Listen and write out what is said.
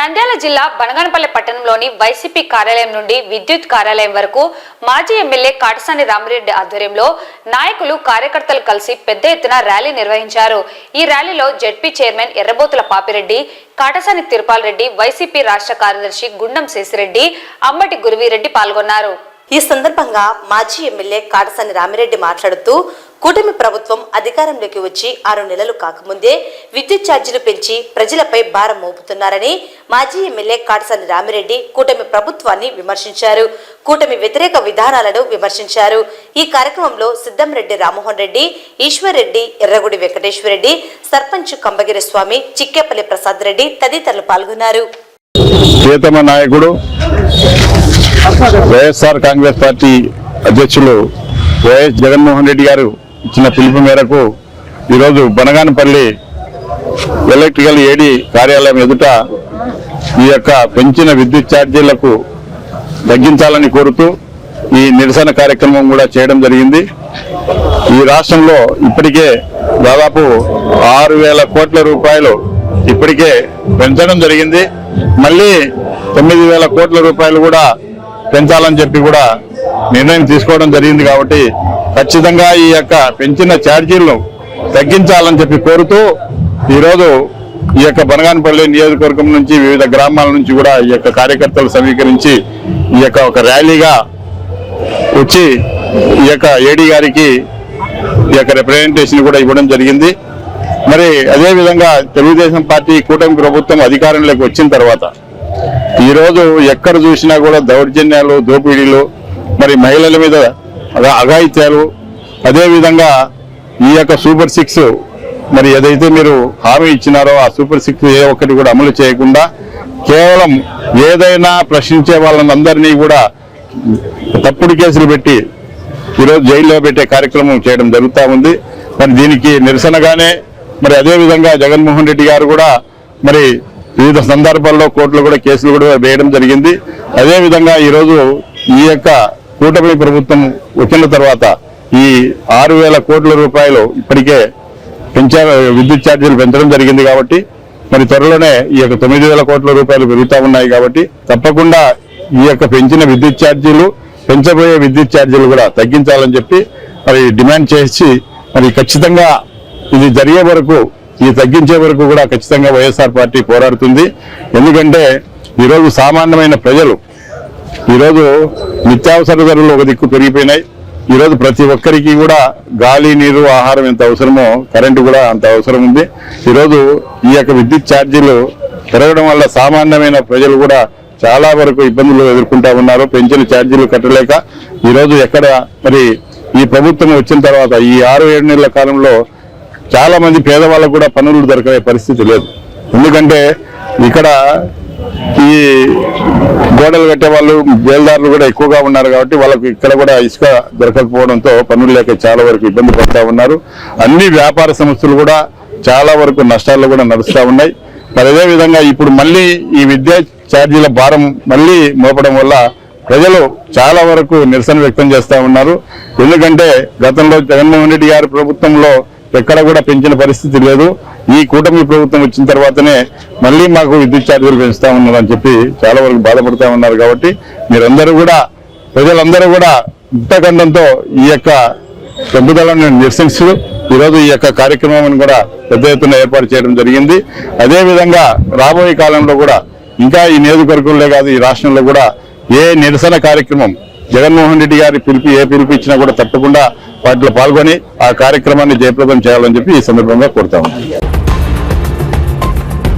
నంద్యాల జిల్లా బనగనపల్లి పట్టణంలోని వైసీపీ కార్యాలయం నుండి విద్యుత్ కార్యాలయం వరకు మాజీ ఎమ్మెల్యే కాటసాని రామిరెడ్డి ఆధ్వర్యంలో నాయకులు కార్యకర్తలు కలిసి పెద్ద ఎత్తున ర్యాలీ నిర్వహించారు. ఈ ర్యాలీలో ZP chairman Errabothula Papireddy Katasani Tirupal Reddy YCP రాష్ట్ర కార్యదర్శి గుండం శేషిరెడ్డి అమ్మటి గురువీరెడ్డి పాల్గొన్నారు. ఈ సందర్భంగా మాజీ ఎమ్మెల్యే కాటసాని రామిరెడ్డి మాట్లాడుతూ కూటమి ప్రభుత్వం అధికారంలోకి వచ్చి ఆరు నెలలు కాకముందే విద్యుత్ ఛార్జీలు పెంచి ప్రజలపై భారం మోపుతున్నారని మాజీ ఎమ్మెల్యే కాటసాని రామిరెడ్డి కూటమి ప్రభుత్వాన్ని విమర్శించారు. కూటమి వ్యతిరేక విధానాలను విమర్శించారు. ఈ కార్యక్రమంలో సిద్ధంరెడ్డి రామ్మోహన్ రెడ్డి ఈశ్వర్ రెడ్డి ఎర్రగుడి వెంకటేశ్వరరెడ్డి సర్పంచ్ కంబగిరి స్వామి చిక్కేపల్లి ప్రసాద్ రెడ్డి తదితరులు పాల్గొన్నారు. నాయకుడు వైఎస్ఆర్ కాంగ్రెస్ పార్టీ అధ్యక్షులు వైఎస్ జగన్మోహన్ రెడ్డి గారు ఇచ్చిన పిలుపు మేరకు ఈరోజు బనగానపల్లి ఎలక్ట్రికల్ ఏడి కార్యాలయం ఎదుట ఈ యొక్క పెంచిన విద్యుత్ ఛార్జీలకు తగ్గించాలని కోరుతూ ఈ నిరసన కార్యక్రమం కూడా చేయడం జరిగింది. ఈ రాష్ట్రంలో ఇప్పటికే దాదాపు ఆరు వేల కోట్ల రూపాయలు ఇప్పటికే పెంచడం జరిగింది. మళ్ళీ తొమ్మిది వేల కోట్ల రూపాయలు కూడా పెంచాలని చెప్పి కూడా నిర్ణయం తీసుకోవడం జరిగింది కాబట్టి ఖచ్చితంగా ఈ యొక్క పెంచిన ఛార్జీలను తగ్గించాలని చెప్పి కోరుతూ ఈరోజు ఈ యొక్క బనగానపల్లి నియోజకవర్గం నుంచి వివిధ గ్రామాల నుంచి కూడా ఈ యొక్క కార్యకర్తలు సమీకరించి ఈ యొక్క ఒక ర్యాలీగా వచ్చి ఈ యొక్క ఏడీ గారికి ఈ యొక్క రిప్రజెంటేషన్ కూడా ఇవ్వడం జరిగింది. మరి అదేవిధంగా తెలుగుదేశం పార్టీ కూటమి ప్రభుత్వం అధికారంలోకి వచ్చిన తర్వాత ఈరోజు ఎక్కడ చూసినా కూడా దౌర్జన్యాలు దోపిడీలు మరి మహిళల మీద అఘాయిత్యాలు. అదేవిధంగా ఈ యొక్క సూపర్ సిక్స్ మరి ఏదైతే మీరు హామీ ఇచ్చినారో ఆ సూపర్ సిక్స్ ఏ ఒక్కటి కూడా అమలు చేయకుండా కేవలం ఏదైనా ప్రశ్నించే వాళ్ళందరినీ కూడా తప్పుడు కేసులు పెట్టి ఈరోజు జైల్లో పెట్టే కార్యక్రమం చేయడం జరుగుతూ ఉంది. మరి దీనికి నిరసనగానే మరి అదే విధంగా జగన్మోహన్ రెడ్డి గారు కూడా మరి వివిధ సందర్భాల్లో కోర్టులు కూడా కేసులు కూడా వేయడం జరిగింది. అదేవిధంగా ఈరోజు ఈ యొక్క కూటమి ప్రభుత్వం వచ్చిన తర్వాత ఈ ఆరు వేల కోట్ల రూపాయలు ఇప్పటికే పెంచారు విద్యుత్ ఛార్జీలు పెంచడం జరిగింది కాబట్టి మరి త్వరలోనే ఈ యొక్క తొమ్మిది వేల కోట్ల రూపాయలు పెరుగుతూ ఉన్నాయి కాబట్టి తప్పకుండా ఈ యొక్క పెంచిన విద్యుత్ ఛార్జీలు పెంచబోయే విద్యుత్ ఛార్జీలు కూడా తగ్గించాలని చెప్పి మరి డిమాండ్ చేసి మరి ఖచ్చితంగా ఇది జరిగే వరకు ఇది తగ్గించే వరకు కూడా ఖచ్చితంగా వైఎస్ఆర్ పార్టీ పోరాడుతుంది. ఎందుకంటే ఈరోజు సామాన్యమైన ప్రజలు ఈరోజు నిత్యావసర ధరలు ఒక దిక్కు పెరిగిపోయినాయి. ఈరోజు ప్రతి ఒక్కరికి కూడా గాలి నీరు ఆహారం ఎంత అవసరమో కరెంటు కూడా అంత అవసరం ఉంది. ఈరోజు ఈ యొక్క విద్యుత్ ఛార్జీలు పెరగడం వల్ల సామాన్యమైన ప్రజలు కూడా చాలా వరకు ఇబ్బందులు ఎదుర్కొంటా ఉన్నారు. పెంచిన ఛార్జీలు కట్టలేక ఈరోజు ఎక్కడ మరి ఈ ప్రభుత్వం వచ్చిన తర్వాత ఈ ఆరు ఏడు నెలల కాలంలో చాలా మంది పేదవాళ్ళకు కూడా పనులు దొరికే పరిస్థితి లేదు. ఎందుకంటే ఇక్కడ ఈ గోడలు కట్టే వాళ్ళు బేల్దారులు కూడా ఎక్కువగా ఉన్నారు కాబట్టి వాళ్ళకి ఇక్కడ కూడా ఇసుక దొరకకపోవడంతో పనులు లేక చాలా వరకు ఇబ్బంది పడుతూ ఉన్నారు. అన్ని వ్యాపార సంస్థలు కూడా చాలా వరకు నష్టాల్లో కూడా నడుస్తూ ఉన్నాయి. మరి అదే విధంగా ఇప్పుడు మళ్ళీ ఈ విద్యా ఛార్జీల భారం మళ్ళీ మోపడం వల్ల ప్రజలు చాలా వరకు నిరసన వ్యక్తం చేస్తూ ఉన్నారు. ఎందుకంటే గతంలో జగన్మోహన్ రెడ్డి గారి ప్రభుత్వంలో ఎక్కడ కూడా పెంచిన పరిస్థితి లేదు. ఈ కూటమి ప్రభుత్వం వచ్చిన తర్వాతనే మళ్ళీ మాకు విద్యుత్ ఛార్జీలు పెంచుతా ఉన్నారు అని చెప్పి చాలా వరకు బాధపడుతూ ఉన్నారు కాబట్టి మీరందరూ కూడా ప్రజలందరూ కూడా ఇంతకండంతో ఈ యొక్క పెంపుదలను నిరసిస్తూ ఈరోజు ఈ యొక్క కార్యక్రమం కూడా పెద్ద ఎత్తున ఏర్పాటు చేయడం జరిగింది. అదేవిధంగా రాబోయే కాలంలో కూడా ఇంకా ఈ నియోజకవర్గంలో కాదు ఈ రాష్ట్రంలో కూడా ఏ నిరసన కార్యక్రమం జగన్మోహన్ రెడ్డి గారి పిలుపు ఏ పిలుపు ఇచ్చినా కూడా తప్పకుండా వాటిలో పాల్గొని ఆ కార్యక్రమాన్ని జయప్రదం చేయాలని చెప్పి ఈ సందర్భంగా కోరుతా ఉన్నాను